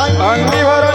अंगीवर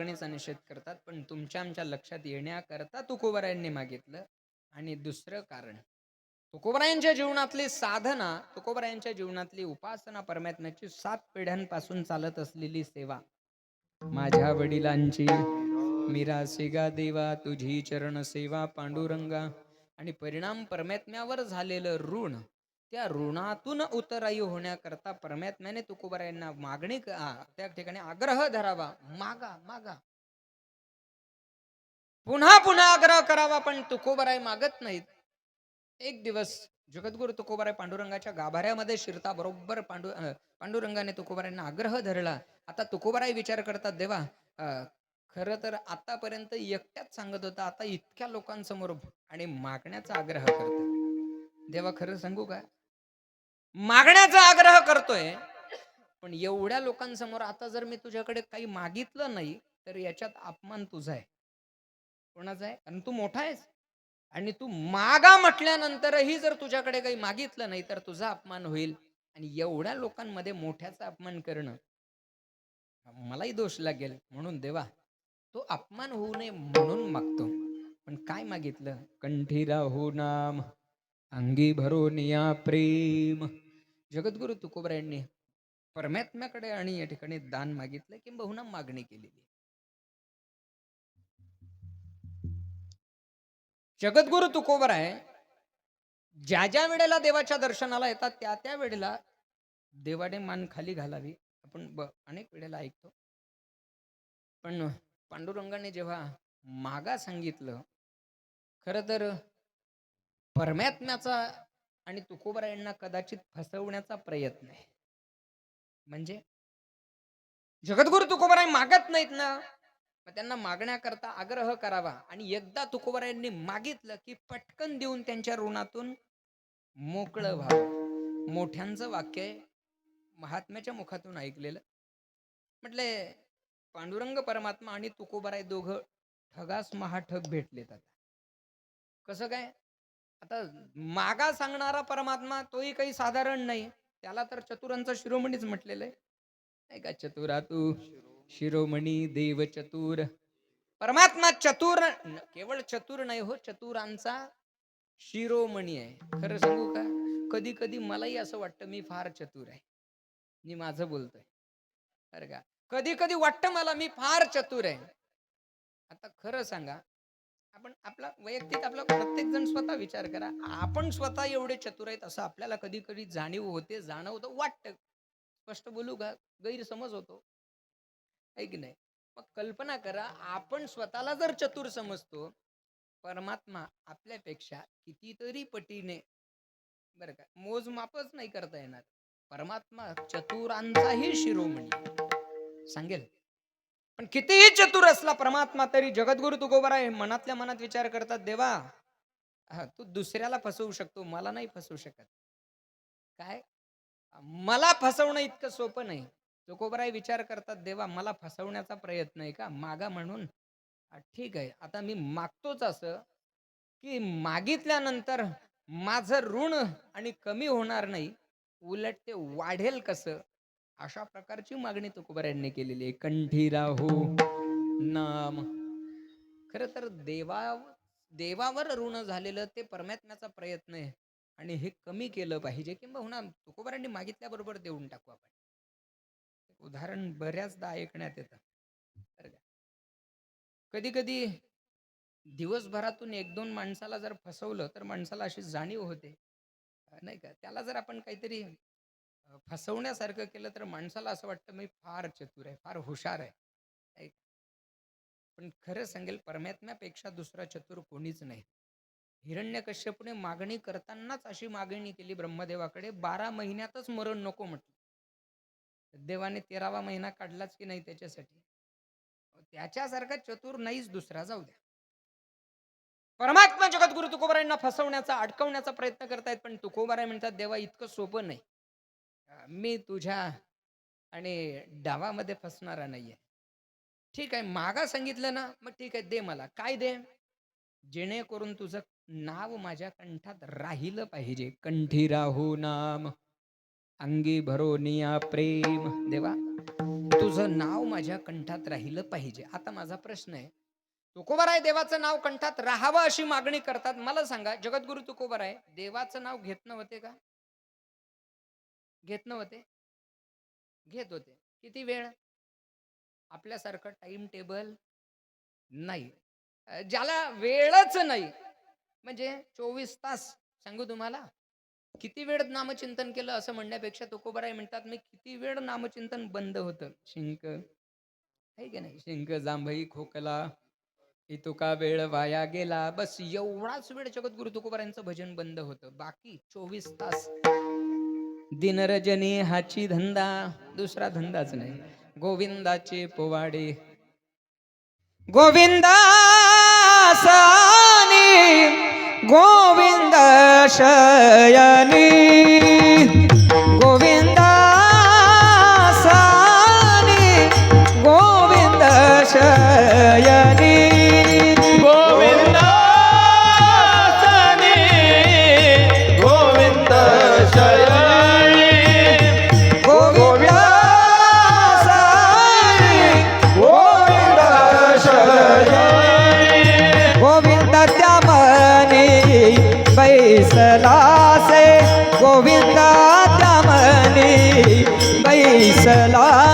मागणीचा निषेध करतात पण तुमच्या आमच्या लक्षात येण्याकरता तुकोबरायांनी मागितलं. आणि दुसरं कारण तुकोबरायांच्या जीवनातली साधना तुकोबरायांच्या जीवनातली उपासना परमात्म्याची सात पिढ्यांपासून चालत असलेली सेवा. माझ्या वडिलांची मीरा सेगा देवा तुझी चरण सेवा पांडुरंगा. आणि परिणाम परमात्म्यावर झालेलं ऋण त्या ऋणातून उतराई होण्याकरता परमात्म्याने तुकोबरायांना मागणी त्या ठिकाणी आग्रह धरावा. मागा मागा. पुन्हा पुन्हा आग्रह करावा पण तुकोबराय मागत नाहीत. एक दिवस जगद्गुरु तुकोबाराय पांडुरंगाच्या गाभाऱ्यामध्ये शिरता बरोबर पांडु पांडुरंगाने तुकोबारायांना आग्रह धरला. आता तुकोबाराय विचार करतात देवा खरं तर आतापर्यंत एकट्याच सांगत होता. आता इतक्या लोकांसमोर आणि मागण्याचा आग्रह करतो देवा खरं सांगू का? मागण्याचा आग्रह करतोय पण एवढ्या लोकांसमोर आता जर मी तुझ्याकडे काही मागितलं नाही तर याच्यात अपमान तुझा आहे. कोणाचा आहे? कारण तू मोठा आहेस. आणि तू मागा म्हटल्यानंतरही जर तुझ्याकडे काही मागितलं नाही तर तुझा अपमान होईल. आणि एवढ्या लोकांमध्ये मोठ्याचा अपमान करणं मलाही दोष लागेल. म्हणून देवा तो अपमान होऊ नये म्हणून मागतो. पण काय मागितलं? कंठी राहू नाम अंगी भरून या प्रेम. जगद्गुरु तुकोबरायांनी परमात्म्याकडे आणि या ठिकाणी दान मागितलं किंबहुना मागणी केलेली. जगद्गुरु तुकोबराय ज्या ज्या वेळेला देवाच्या दर्शनाला येतात त्या त्या वेळेला देवाने मान खाली घालावी. आपण अनेक वेळेला ऐकतो. पण पांडुरंगाने जेव्हा मागा सांगितलं खरं तर परमात्म्याचा आणि तुकोबरायांना कदाचित फसवण्याचा प्रयत्न आहे. म्हणजे? जगद्गुरु तुकोबराय मागत नाहीत ना. मग त्यांना मागण्याकरता आग्रह करावा. आणि एकदा तुकोबरायांनी मागितलं की पटकन देऊन त्यांच्या ऋणातून मोकळं व्हावं. मोठ्यांचं वाक्य महात्म्याच्या मुखातून ऐकलेलं. म्हटले पांडुरंग परमात्मा आणि तुकोबराय दोघं ठगास महाठग भेटलेत आता. कसं काय? आता मागा सांगणारा परमात्मा तोही काही साधारण नाही. त्याला तर चतुरांचा शिरोमणीच म्हटलेलं आहे. नाही का चतुरा तू? शिरोमणी देव चतुर. परमात्मा चतुर केवळ चतुर नाही हो चतुरांचा शिरोमणी आहे. खरं सांगू का? कधी कधी मलाही असं वाटतं मी फार चतुर आहे. मी माझं बोलतोय. बरं का? कधी कधी वाटतं मला मी फार चतुर आहे. आता खरं सांगा आपण आपला वैयक्तिक आपला प्रत्येक जण स्वतः विचार करा. आपण स्वतः एवढे चतुर आहेत असं आपल्याला कधी कधी जाणीव होते जाणवतं वाटतं. स्पष्ट बोलू का? गैरसमज होतो. आहे की नाही? मग कल्पना करा आपण स्वतःला जर चतुर समजतो परमात्मा आपल्यापेक्षा कितीतरी पटीने बरं का मोजमापच नाही करता येणार. परमात्मा चतुरांचाही शिरोमणी. सांगेल? पण कितीही चतुर असला परमात्मा तरी जगद्गुरु तुकोबर आहे मनातल्या मनात विचार करतात देवा हा, तू दुसऱ्याला फसवू शकतो मला नाही फसवू शकत. काय? मला फसवणं इतकं सोपं नाही. तुकोबराय विचार करतात देवा मला फसवण्याचा प्रयत्न आहे का? मागा म्हणून. ठीक आहे. आता मी मागतोच असं की मागितल्यानंतर माझं ऋण आणि कमी होणार नाही. उलट ते वाढेल कसं? अशा प्रकारची मागणी तुकोबऱ्यांनी केलेली आहे. कंठी राहू हो, नाम. खर तर देवा देवावर ऋण झालेलं ते परमात्म्याचा प्रयत्न आहे. आणि हे कमी केलं पाहिजे. किंबहुना हो तुकोबऱ्यांनी मागितल्याबरोबर देऊन टाकू आपण. उदाहरण बऱ्याचदा ऐकण्यात येतं. का कधी कधी दिवसभरातून एक दोन माणसाला जर फसवलं तर माणसाला अशी जाणीव होते. नाही का? त्याला जर आपण काहीतरी फसवण्यासारखं केलं तर माणसाला असं वाटतं मी फार चतुर आहे फार हुशार आहे. पण खरं सांगेल परमात्म्यापेक्षा दुसरा चतुर कोणीच नाही. हिरण्यकश्यपूने मागणी करतानाच अशी मागणी केली ब्रह्मदेवाकडे बारा महिन्यातच मरण नको म्हटलं. देवाने तेरावा महिना काढलाच की नाही त्याच्यासाठी? त्याच्यासारखा चतुर नाहीच दुसरा जाऊ द्या. परमात्मा जगद्गुरु तुकोबारायांना फसवण्याचा अडकवण्याचा प्रयत्न करतायत पण तुकोबाराय म्हणतात देवा इतकं सोपं नाही. मी तुझ्या आणि डावामध्ये फसणारा नाहीये. ठीक आहे मागा सांगितलं ना मग ठीक आहे दे मला. काय दे? जेणेकरून तुझं नाव माझ्या कंठात राहिलं पाहिजे. कंठी राहू नाम अंगी भरोनिया प्रेम. देवा तुझं नाव माझ्या कंठात राहिलं पाहिजे. आता माझा प्रश्न आहे तुकोबाराय देवाचं नाव कंठात राहावं अशी मागणी करतात? मला सांगा जगद्गुरु तुकोबाराय देवाचं नाव घेत नव्हते का? घेत नव्हते. घेत होते. किती वेळ? आपल्यासारखं टाइम टेबल नाही ज्याला वेळच नाही. म्हणजे चोवीस तास सांगू तुम्हाला? किती वेळ नामचिंतन केलं असं म्हणण्यापेक्षा तुकोबाराय म्हणतात मी किती वेळ नामचिंतन बंद होतं? शिंक. आहे की नाही? शिंक जांभई खोकला इतुका वेळ वाया गेला. बस एवढाच वेळ जगद्गुरु तुकोबरायांचं भजन बंद होतं. बाकी चोवीस तास दिनरजनी हाची धंदा दुसरा धंदाच नाही. गोविंदाचे पोवाडे. गोविंदा गोविंद शयनी. गोविंदा गोविंद शयनी. बैसला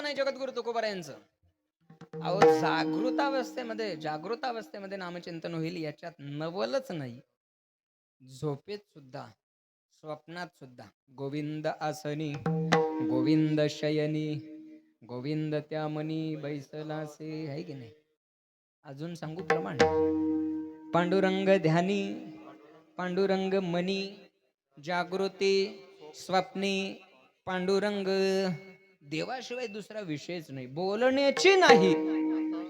नामचिंतन आहे जगद्गुरु तुकोबारायांचं अहो जागृतावस्थेमध्ये जागृतावस्थेमध्ये नामचिंतन होईल याच्यात नवलच नाही. झोपेत सुद्धा स्वप्नात सुद्धा गोविंद आसनी गोविंद शयनी गोविंद त्या मनी बैसलासे आहे की नाही? अजून सांगू प्रमाण. पांडुरंग ध्यानी पांडुरंग मनी जागृती स्वप्नी पांडुरंग देवाशिवाय दुसरा विषयच नाही. बोलण्याची नाही.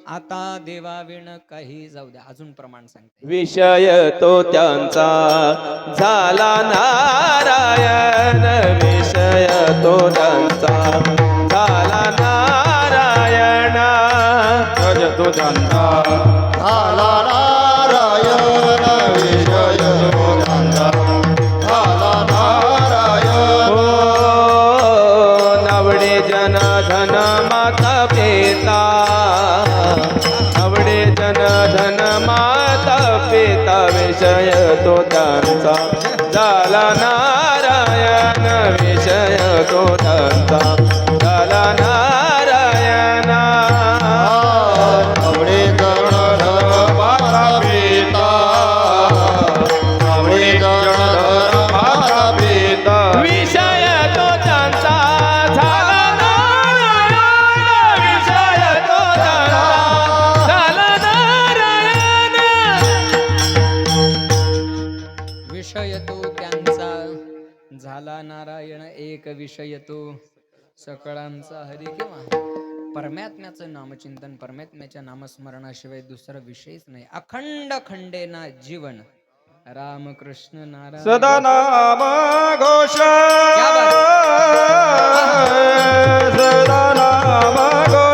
आता देवाविण काही जाऊ द्या. अजून प्रमाण सांगते. विषय तो त्यांचा झाला नारायण. विषय तो त्यांचा झाला नारायण. गज तो त्यांचा झाला नारायण. विषय विषय नारायण एक विषय तो. सकळांचा हरी किंवा परमात्म्याचं नामचिंतन परमात्म्याच्या नामस्मरणाशिवाय दुसरा विषयच नाही. अखंड खंडेना जीवन. रामकृष्ण नारायण. सदा नाम घोष. सदा नाम घोष.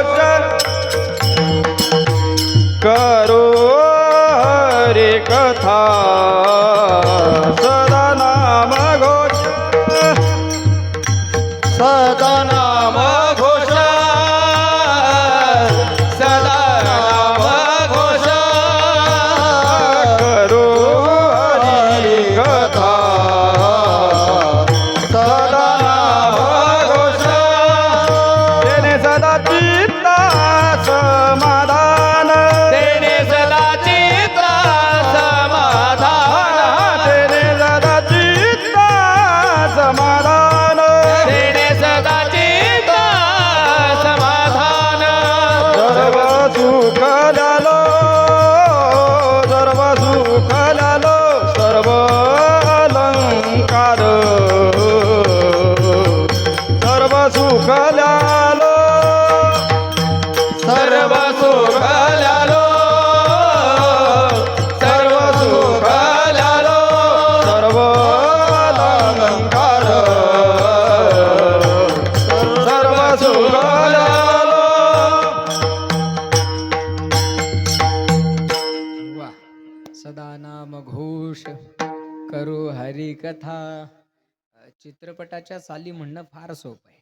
चित्रपटाच्या साली म्हणणं फार सोपं आहे.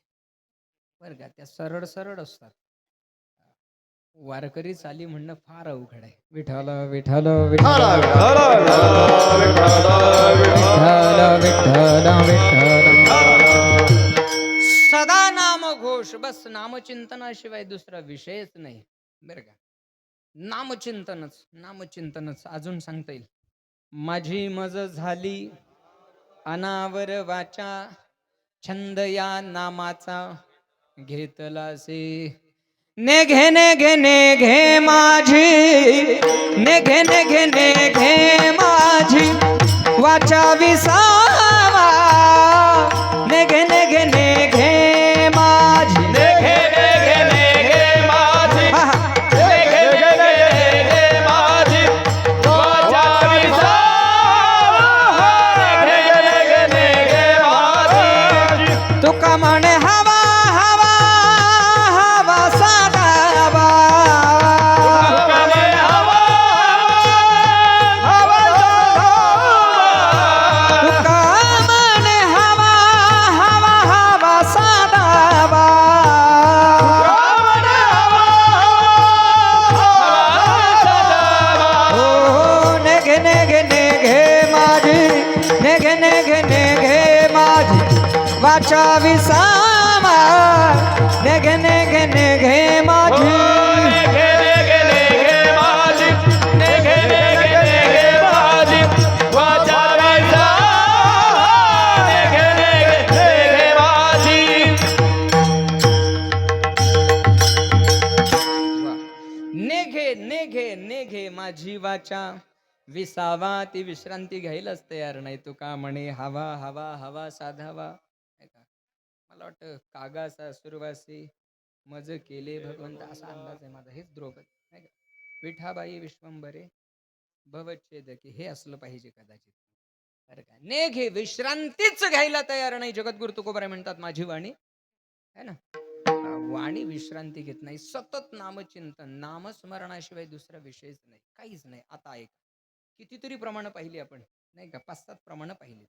बरं का त्या सरळ सरळ असतात. वारकरी चाली म्हणणं फार अवघड आहे. विठाल विठाल विठाल विठ्ठल विठ्ठल सदा नाम घोष बस नामचिंतनाशिवाय दुसरा विषयच नाही. बरं का नामचिंतनच नामचिंतनच अजून सांगता येईल. माझी मज झाली अनावर वाचा छंद या नामाचा घेतला से ने घे ने घे माझी ने घे ने घे माझी. वाचा विसावा. ने घे ने माझी वाचा विसावा ती विश्रांती घ्यायलाच तयार नाही. तू का म्हणे हवा हवा हवा साधावा. का? मला वाटतं कागासा सुरवासी मज केले भगवंत असा अंदाज आहे माझा. हेच द्रोपद नाही का? विठाबाई की भवच्छेदकी हे असलं पाहिजे कदाचित. बरं का विश्रांतीच घ्यायला तयार नाही. जगद्गुरु तुकोबराय म्हणतात माझी वाणी. है ना? वाणी विश्रांती घेत नाही सतत नामचिंतन नामस्मरणाशिवाय दुसरा विषयच नाही काहीच नाही. आता ऐक कितीतरी प्रमाण पाहिली आपण नाही का? पाच सात प्रमाण पाहिली.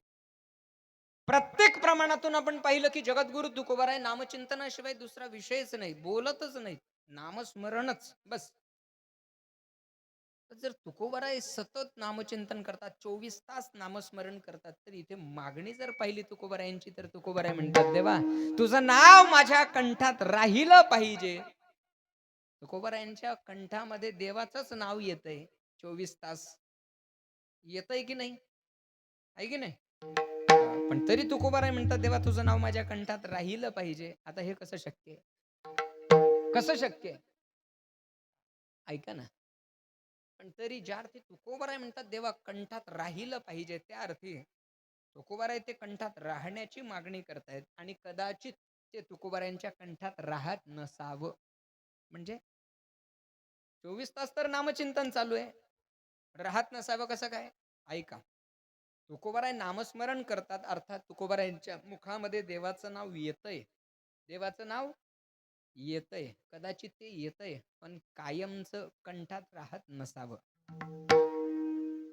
प्रत्येक प्रमाणातून आपण पाहिलं की जगद्गुरु तुकोबाराय नामचिंतनाशिवाय दुसरा विषयच नाही बोलतच नाही नामस्मरणच बस. तर जर तुकोबाराय सतत नामचिंतन करतात चोवीस तास नामस्मरण करतात तर इथे मागणी जर पाहिली तुकोबारायांची तर तुकोबाराय म्हणतात देवा तुझं नाव माझ्या कंठात राहिलं पाहिजे. तुकोबारायांच्या कंठामध्ये देवाचंच नाव येतंय चोवीस तास. येतंय की नाही? आहे की नाही? पण तरी तुकोबाराय म्हणतात देवा तुझं नाव माझ्या कंठात राहिलं पाहिजे. आता हे कसं शक्य आहे? कसं शक्य आहे? ऐका ना. पण तरी ज्या अर्थी तुकोबाराय म्हणतात देवा कंठात राहिलं पाहिजे त्या अर्थी तुकोबाराय ते कंठात राहण्याची मागणी करतायत आणि कदाचित ते तुकोबारायांच्या कंठात राहत नसावं. म्हणजे चोवीस तास तर नामचिंतन चालू आहे. राहत नसावं कसं काय? ऐका. तुकोबाराय नामस्मरण करतात अर्थात तुकोबारायांच्या मुखामध्ये देवाचं नाव येतंय. देवाचं नाव येतंय. कदाचित ते येतंय पण कायमचं कंठात राहत नसावं.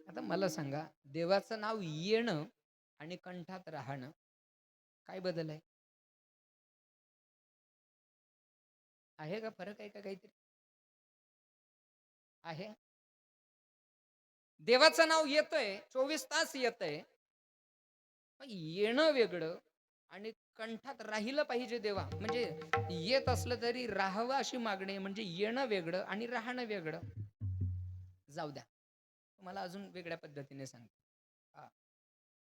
आता मला सांगा देवाचं नाव येणं आणि कंठात राहणं काय बदल आहे? आहे का फरक? आहे का काहीतरी? आहे? देवाचं नाव येतंय चोवीस तास येतंय पण येणं वेगळं आणि कंठात राहिलं पाहिजे देवा. म्हणजे येत असलं तरी राहावं अशी मागणी म्हणजे येणं वेगळं आणि राहणं वेगळं. जाऊ द्या. मला अजून वेगळ्या पद्धतीने सांग.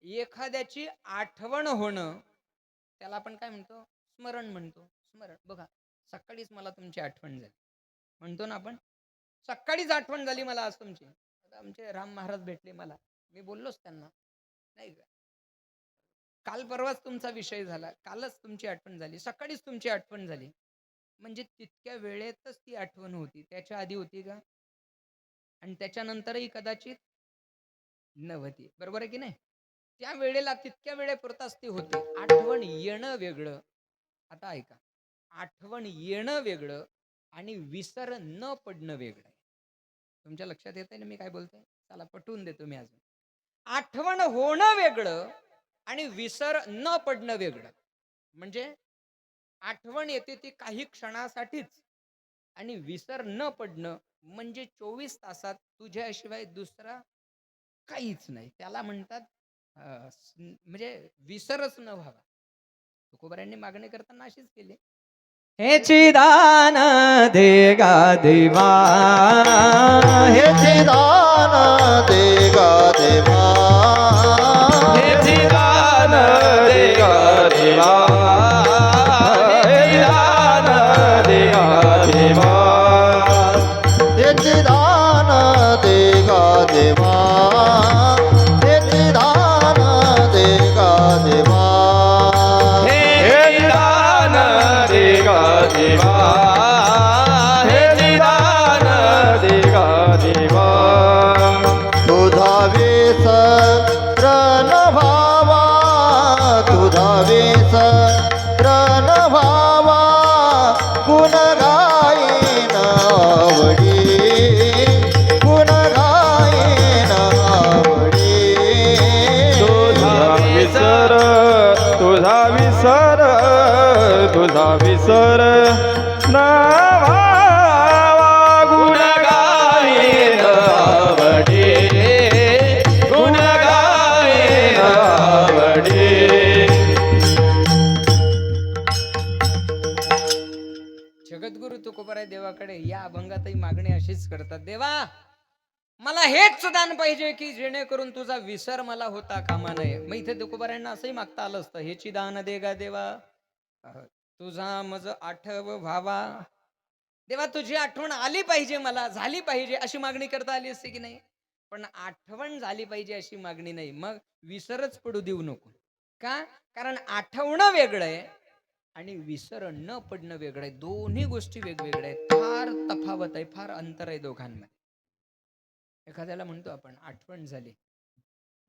एखाद्याची आठवण होणं त्याला आपण काय म्हणतो? स्मरण म्हणतो. स्मरण. बघा सकाळीच मला तुमची आठवण झाली. म्हणतो ना आपण? सकाळीच आठवण झाली मला आज तुमची. आमचे राम महाराज भेटले मला. मी बोललोच त्यांना. नाही का? काल परवाच तुमचा विषय झाला. कालच तुमची आठवण झाली. सकाळीच तुमची आठवण झाली. म्हणजे तितक्या वेळेतच ती आठवण होती. त्याच्या आधी होती का? आणि त्याच्यानंतरही कदाचित नव्हती. बरोबर आहे की नाही? त्या वेळेला तितक्या वेळेपुरताच ती होती. आठवण येणं वेगळं. आता ऐका. आठवण येणं वेगळं आणि विसर न पडणं वेगळं आहे. तुमच्या लक्षात येत आहे ना मी काय बोलतोय? चला पटवून देतो मी अजून. आठवण होणं वेगळं आणि विसर न पडणं वेगळं. म्हणजे आठवण येते ती काही क्षणासाठीच. आणि विसर न पडणं म्हणजे चोवीस तासात तुझ्याशिवाय दुसरा काहीच नाही. त्याला म्हणतात म्हणजे विसरच न व्हावा. तुकोबऱ्यांनी मागणी करताना अशीच केली. हे दान दे गा देवा हे दान दे गा देवा ज्ञान देवा विसर तुझा विसर. मला हेच दान पाहिजे की जेणेकरून तुझा विसर मला होता कामा नये. मग इथे तुकोबारायांना असंही मागता आलं असतं हेची दान दे गा देवा. तुझा मज आठव व्हावा. देवा तुझी आठवण आली पाहिजे मला झाली पाहिजे अशी मागणी करता आली असते की नाही? पण आठवण झाली पाहिजे अशी मागणी नाही. मग विसरच पडू देऊ नको. का? कारण आठवणं वेगळं आहे आणि विसर न पडणं वेगळं आहे. दोन्ही गोष्टी वेगवेगळ्या आहेत. फार तफावत आहे फार अंतर आहे दोघांमध्ये. एखाद्याला म्हणतो आपण आठवण झाली.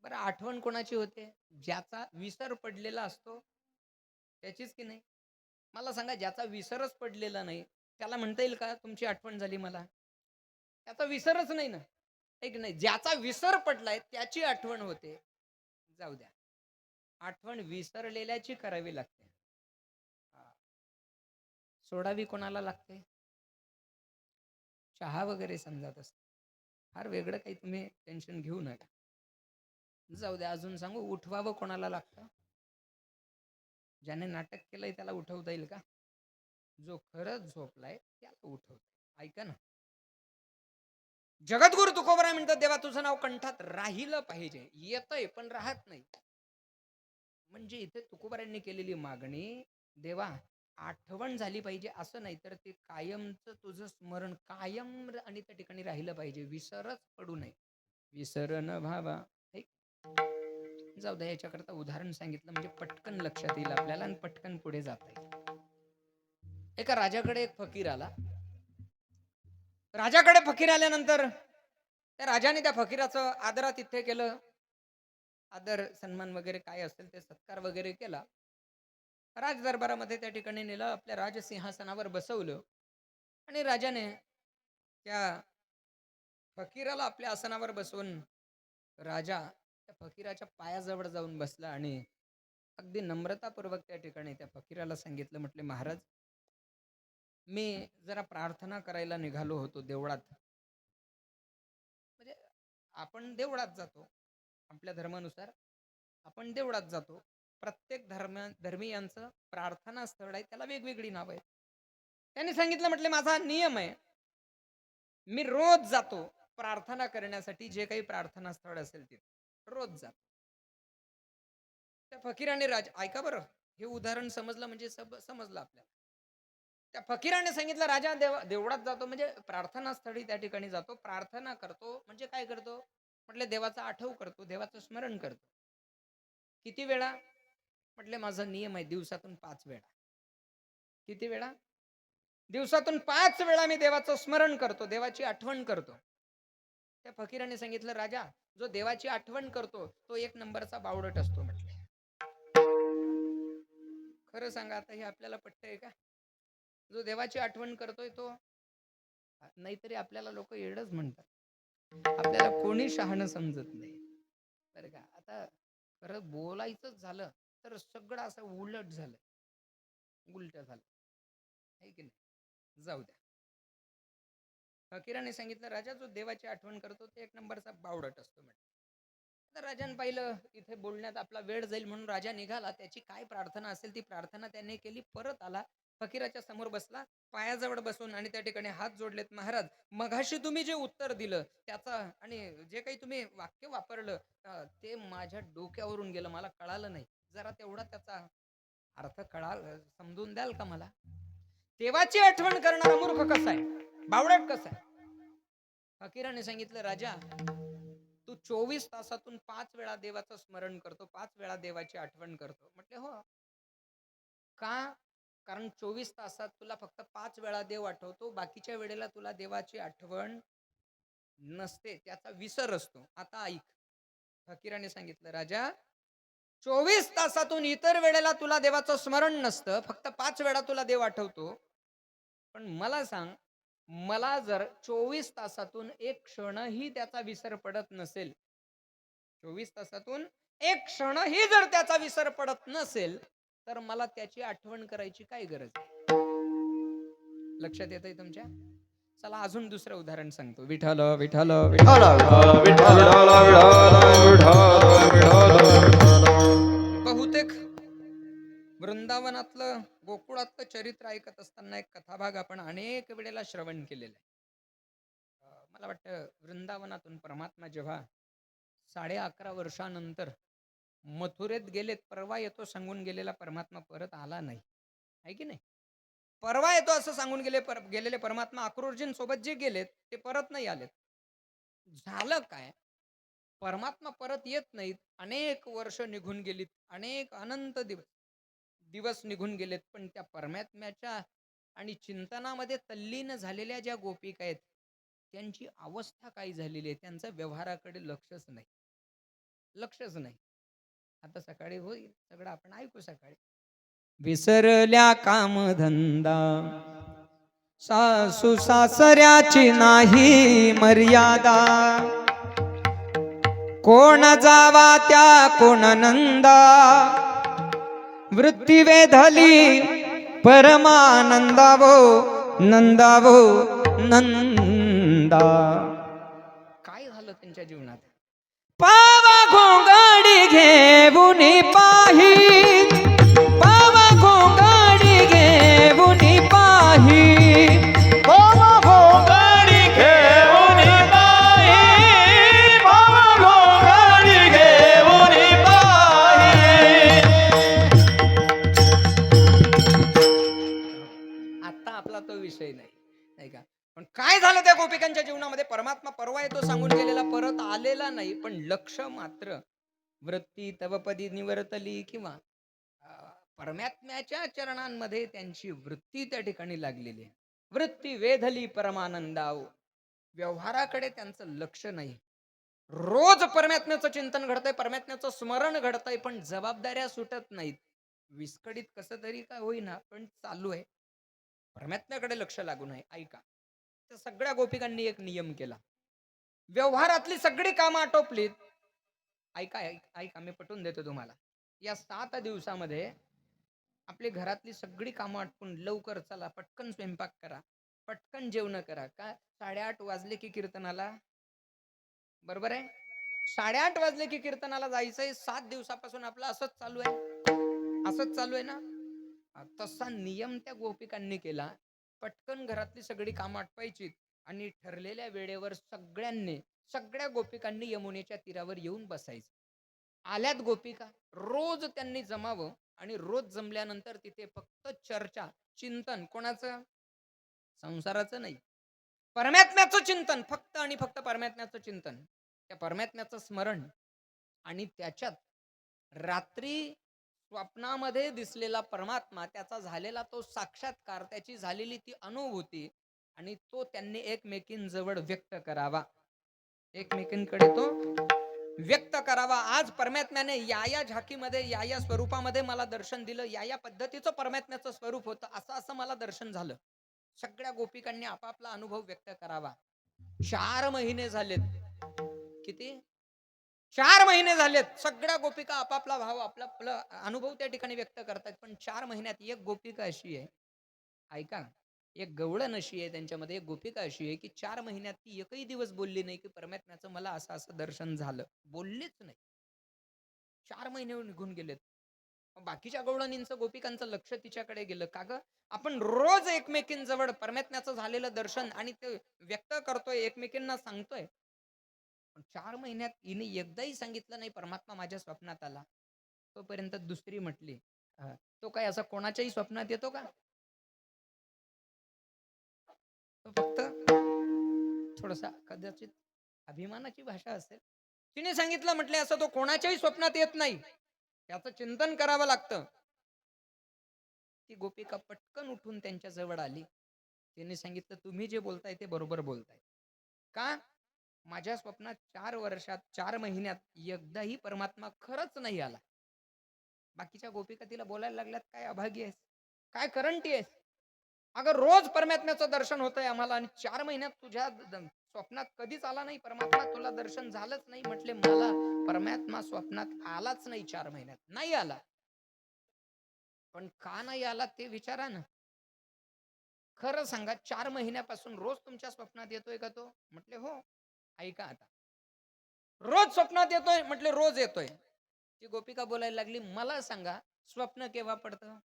बरं आठवण कोणाची होते? ज्याचा विसर पडलेला असतो. त्याचीच की नाही? मला सांगा ज्याचा विसरच पडलेला नाही त्याला म्हणता येईल का तुमची आठवण झाली मला? त्याचा विसरच नाही ना. एक नाही? ज्याचा विसर पडलाय त्याची आठवण होते. जाऊ द्या. आठवण विसरलेल्याची करावी लागते. सोडावी कोणाला लागते? चहा वगैरे समजत असते. फार वेगळं काही तुम्ही टेन्शन घेऊ नका. जाऊ द्या अजून सांगू उठवावं कोणाला लागतं? ज्याने नाटक केलंय त्याला उठवता येईल का? जो खरंच झोपलाय त्याला उठवता ऐका ना. जगद्गुरु तुकोबरा म्हणतात? देवा तुझं नाव कंठात राहिलं पाहिजे. येतंय पण राहत नाही. म्हणजे इथे तुकोबऱ्यांनी केलेली मागणी देवा आठवण झाली पाहिजे असं नाही तर ते कायमचं तुझं स्मरण कायम र- आणि त्या ठिकाणी राहिलं पाहिजे. विसरच पडू नये. विसरण भावा ऐक. जाऊ द्या याच्याकरता उदाहरण सांगितलं म्हणजे पटकन लक्षात येईल आपल्याला आणि पटकन पुढे जाता येईल. एका राजाकडे एक फकीर आला. राजाकडे फकीर आल्यानंतर त्या राजाने त्या फकीराचं आदरातिथ्य केलं. आदर सन्मान वगैरे काय असेल ते सत्कार वगैरे केला. राज दरबारामध्ये त्या ठिकाणी नेलं आपल्या राजसिंहासनावर बसवलं. आणि राजाने त्या फकीराला आपल्या आसनावर बसवून राजा त्या फकीराच्या पायाजवळ जाऊन बसला आणि अगदी नम्रतापूर्वक त्या ठिकाणी त्या फकीराला सांगितलं म्हटले महाराज मी जरा प्रार्थना करायला निघालो होतो देवळात. म्हणजे आपण देवळात जातो. आपल्या धर्मानुसार आपण देवळात जातो. प्रत्येक धर्म धर्मीयांचं प्रार्थना स्थळ आहे त्याला वेगवेगळी नाव आहेत. त्यांनी सांगितलं म्हटले माझा नियम आहे. मी रोज जातो प्रार्थना करण्यासाठी जे काही प्रार्थना स्थळ असेल ते रोज जातो. त्या फकीराने राज ऐका बरं हे उदाहरण समजलं म्हणजे सब समजलं आपल्याला. त्या फकीराने सांगितलं राजा देव देवळात जातो म्हणजे प्रार्थना स्थळी त्या ठिकाणी जातो प्रार्थना करतो म्हणजे काय करतो? म्हटले देवाचा आठव करतो देवाचं स्मरण करतो. किती वेळा? म्हटले माझा नियम आहे दिवसातून पाच वेळा. किती वेळा? दिवसातून पाच वेळा मी देवाचं स्मरण करतो देवाची आठवण करतो. त्या फकीराने सांगितलं राजा जो देवाची आठवण करतो तो एक नंबरचा बावडट असतो म्हटले. खरं सांगा आता हे आपल्याला पटतंय का? जो देवाची आठवण करतोय तो नाहीतरी आपल्याला लोक येडच म्हणतात. आपल्याला कोणी शहाणं समजत नाही. बरं का आता खरं बोलायचंच झालं. तर सगळं असं उलट झालं. उलट झालं. आहे की नाही? जाऊ द्या. फकीराने सांगितलं राजा जो देवाची आठवण करतो ते एक नंबरचा बावडट असतो म्हटलं तर राजाने पाहिलं इथे बोलण्यात आपला वेळ जाईल म्हणून राजा निघाला. त्याची काय प्रार्थना असेल ती प्रार्थना त्याने केली. परत आला. फकीराच्या समोर बसला. पायाजवळ बसून आणि त्या ठिकाणी हात जोडलेत महाराज मघाशी तुम्ही जे उत्तर दिलं त्याचा आणि जे काही तुम्ही वाक्य वापरलं ते माझ्या डोक्यावरून गेलं. मला कळालं नाही. जरा तेवढा त्याचा अर्थ कळाल समजून द्याल का मला? तेव्हाची आठवण करणारा मूर्ख कसा आहे? बावळट कसा आहे? फकीराने सांगितलं राजा तू चोवीस तासातून पाच वेळा देवाचं स्मरण करतो पाच वेळा देवाची आठवण करतो. म्हटले हो. का? कारण चोवीस तासात तुला फक्त पाच वेळा देव आठवतो बाकीच्या वेळेला तुला देवाची आठवण नसते त्याचा विसर असतो. आता ऐक. फकीराने सांगितलं राजा चोवीस तासातून इतर वेळेला तुला देवाचं स्मरण नसतं फक्त पाच वेळा तुला देव आठवतो पण मला सांग मला जर चोवीस तासातून एक क्षणही त्याचा विसर पडत नसेल चोवीस तासातून एक क्षणही जर त्याचा विसर पडत नसेल तर मला त्याची आठवण करायची काय गरज लक्षात येत आहे तुमच्या चला अजून दुसरं उदाहरण सांगतो विठ्ठल विठ्ठल विठ्ठल विठ्ठल विठ्ठल विठ्ठल विठ्ठल वृंदावनातलं गोकुळातलं चरित्र ऐकत असताना एक कथाभाग आपण अनेक वेळेला श्रवण केलेला आहे. मला वाटतं वृंदावनातून परमात्मा जेव्हा साडे अकरा वर्षानंतर मथुरेत गेलेत परवा येतो सांगून गेलेला परमात्मा परत आला नाही. आहे की नाही? परवा येतो असं सांगून गेले पर गेलेले परमात्मा अक्रोर्जीन सोबत जे गेलेत ते परत नाही आलेत. झालं काय? परमात्मा परत येत नाहीत. अनेक वर्ष निघून गेलीत. अनेक अनंत दिवस. दिवस निघून गेलेत पण त्या परमात्म्याच्या आणि चिंतनामध्ये तल्लीन झालेल्या ज्या गोपिका आहेत त्यांची अवस्था काय झालेली आहे त्यांचं व्यवहाराकडे लक्षच नाही. लक्षच नाही. आता सकाळी होईल सगळं आपण ऐकू सकाळी. विसरल्या कामधंदा सासू सासऱ्याची नाही मर्यादा. कोण जावा त्या कोण नंदा वृत्ती वेधली परमानंदावो नंदावो नंदा. काय झालं त्यांच्या जीवनात? पावा घोंगाडी घेऊन पाही काय झालं त्या गोपिकांच्या जीवनामध्ये? परमात्मा परवा येतो सांगून गेलेला परत आलेला नाही पण लक्ष मात्र वृत्ती तवपदी निवर्तली किंवा परमात्म्याच्या चरणांमध्ये त्यांची वृत्ती त्या ठिकाणी लागलेली आहे. वृत्ती वेधली परमानंदाव. व्यवहाराकडे त्यांचं लक्ष नाही. रोज परमात्म्याचं चिंतन घडतंय परमात्म्याचं स्मरण घडतंय पण जबाबदाऱ्या सुटत नाहीत. विस्कळीत कसं तरी काय होईना पण चालू आहे. परमात्म्याकडे लक्ष लागू नये. ऐका. सगळ्या गोपिकांनी एक नियम केला. व्यवहारातली सगळी कामं आटोपलीत. ऐका ऐका मी पटवून देतो तुम्हाला. या सात दिवसामध्ये आपली घरातली सगळी कामं आटपून लवकर चला पटकन स्वयंपाक करा पटकन जेवण करा. का साडेआठ वाजले की कीर्तनाला? बरोबर आहे? साडेआठ वाजले की कीर्तनाला जायचंय. सात दिवसापासून आपलं असंच चालू आहे. असंच चालू आहे ना? तसा नियम त्या गोपिकांनी केला. पटकन घरातली सगळी कामं आटपायची आणि ठरलेल्या वेळेवर सगळ्यांनी सगळ्या गोपिकांनी यमुनेच्या तीरावर येऊन बसायचं. आल्यात गोपिका रोज त्यांनी जमावं आणि रोज जमल्यानंतर तिथे फक्त चर्चा चिंतन कोणाचं? संसाराचं नाही. परमात्म्याचं चिंतन फक्त आणि फक्त परमात्म्याचं चिंतन. त्या परमात्म्याचं स्मरण आणि त्याच्यात रात्री स्वप्नामध्ये दिसलेला परमात्मा त्याचा झालेला तो साक्षात्कार त्याची झालेली ती अनुभूती आणि तो त्यांनी एकमेकींजवळ व्यक्त करावा. एकमेकींकडे तो व्यक्त करावा. आज परमात्म्याने या या झाकीमध्ये या या स्वरूपामध्ये मला दर्शन दिलं. या या पद्धतीचं परमात्म्याचं स्वरूप होतं. असं असं मला दर्शन झालं. सगळ्या गोपिकांनी आपापला अनुभव व्यक्त करावा. चार महिने झालेत. किती? चार महिने झालेत. सगळ्या गोपिका आपापला भाव आपला आपला अनुभव त्या ठिकाणी व्यक्त करतात. पण चार महिन्यात एक गोपिका अशी आहे. ऐका. एक गवळण अशी आहे त्यांच्यामध्ये. एक गोपिका अशी आहे की चार महिन्यात ती एकही दिवस बोलली नाही की परमात्म्याचं मला असं असं दर्शन झालं. बोललीच नाही. चार महिने निघून गेलेत. मग बाकीच्या गवळणींचं गोपिकांचं लक्ष तिच्याकडे गेलं. का ग? आपण रोज एकमेकींजवळ परमात्म्याचं झालेलं दर्शन आणि ते व्यक्त करतोय एकमेकींना सांगतोय. पण चार महिन्यात हिने एकदाही सांगितलं नाही परमात्मा माझ्या स्वप्नात आला. तोपर्यंत दुसरी म्हटली तो काय असा कोणाच्याही स्वप्नात येतो का? तो फक्त थोडासा कदाचित अभिमानाची भाषा असेल. तिने सांगितलं म्हटले असं तो कोणाच्याही स्वप्नात येत नाही. त्याचं चिंतन करावं लागतं. ती गोपिका पटकन उठून त्यांच्या जवळ आली. तिने सांगितलं तुम्ही जे बोलताय ते बरोबर बोलताय. का? माझ्या स्वप्नात चार वर्षात चार महिन्यात एकदाही परमात्मा खरंच नाही आला. बाकीच्या गोपिका तिला बोलायला लागल्यात काय अभागी आहेस? काय करंटी आहेस? अगं रोज परमात्म्याचं दर्शन होतंय आम्हाला आणि चार महिन्यात तुझ्या स्वप्नात कधीच आला नाही. परमात्मा तुला दर्शन झालंच नाही म्हटले मला. परमात्मा स्वप्नात आलाच नाही चार महिन्यात. नाही आला. पण का नाही आला ते विचारा ना. खरं सांगा चार महिन्यापासून रोज तुमच्या स्वप्नात येतोय का तो? म्हटले हो. ऐका आता. रोज स्वप्नात येतोय म्हटले रोज येतोय. ती गोपिका बोलायला लागली मला सांगा स्वप्न केव्हा पडतं?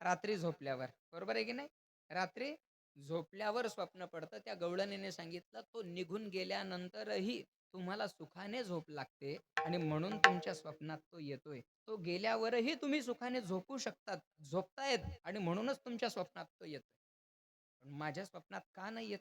रात्री झोपल्यावर. बरोबर आहे की नाही? रात्री झोपल्यावर स्वप्न पडतं. त्या गवळणीने सांगितलं तो निघून गेल्यानंतरही तुम्हाला सुखाने झोप लागते आणि म्हणून तुमच्या स्वप्नात तो येतोय. तो गेल्यावरही तुम्ही सुखाने झोपू शकतात झोपतायत आणि म्हणूनच तुमच्या स्वप्नात तो येतोय. पण माझ्या स्वप्नात का नाही येत?